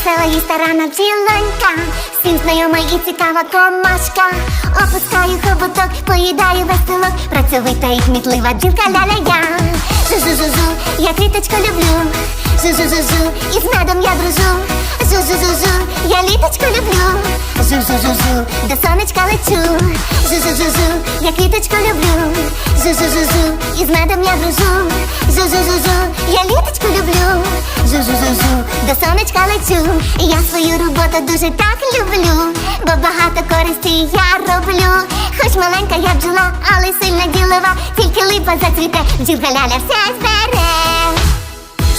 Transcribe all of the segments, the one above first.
весела і старана бджілонька, всім знайома і цікава комашка. Опускаю хоботок, поїдаю веселок, працьовита і кмітлива бджілка ля-ля-я. Жу-жу-жу-жу, я квіточку люблю. Жу-жу-жу-жу, і з медом я дружу. Жу-жу-жу-жу, я літочку люблю. Жу-жу-жу-жу, до сонечка лечу. Жу-жу-жу-жу, я квіточку люблю. Жу-жу-жу-жу, і з медом я дружу. Жу-жу-жу-жу, я літочку люблю. Жу-жу-жу-жу, до сонечка лечу. Я свою роботу дуже так люблю, бо багато користі я роблю. Хоч маленька я бджола, але сильна ділова, тільки липа зацвіте, бджілка ляля все збере.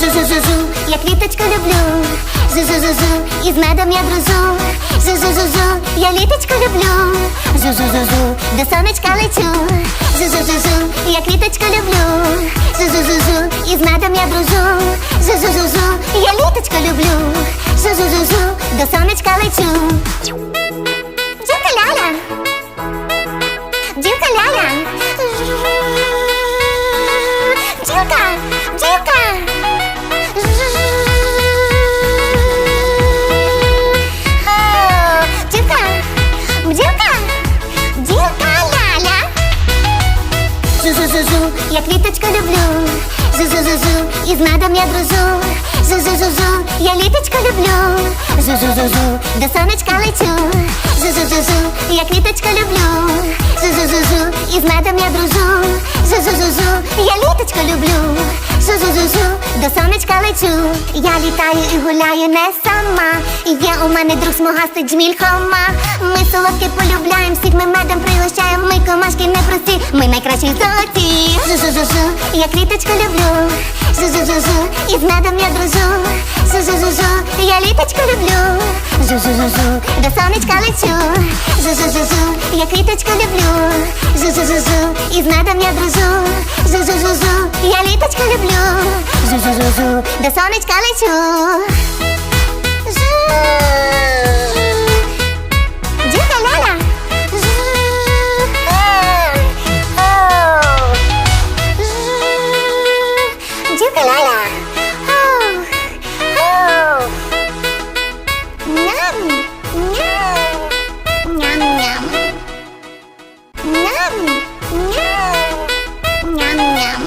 Жу-жу-жу-жу, я квіточку люблю. Жу-жу-жу-жу, і з медом я дружу. Жу-жу-жу-жу, я літочку люблю. Жу-жу-жу-жу, до сонечка лечу. Зу-зу-зу-зу, я квіточку люблю. Зу-зу-зу-зу, і з медом я дружу. Зу-зу-зу-зу, я літочку Жу-жу-жу-жу, я квіточку люблю. Жу-жу-жу-жу, і з медом я дружу. Жу-жу-жу-жу, я літочку люблю. Жу-жу-жу-жу, до сонечка лечу. Жу-жу-жу-жу, я квіточку люблю. Жу-жу-жу-жу, і з медом я дружу. Жу-жу-жу-жу, я літочку люблю. Жу-жу-жу-жу, до сонечка лечу. Я літаю і гуляю не сама. Є у мене друг смугастий джміль хома. Ми солодке полюбляємо, всіх ми медом пригощаємо. Найкращі золоті. Жу-жу-жу-жу, я квіточку люблю. Жу-жу-жу-жу, і з медом я дружу. Жу-жу-жу-жу, я літочку люблю. Жу-жу-жу-жу, до сонечка лечу. Жу-жу-жу-жу, я квіточку люблю. Жу-жу-жу-жу, і з медом я дружу. Жу-жу-жу-жу, я літочку люблю. Жу-жу-жу-жу, до сонечка лечу. Nhâm nhâm Nhâm. Nhâm Nhâm nhâm. Nhâm nhâm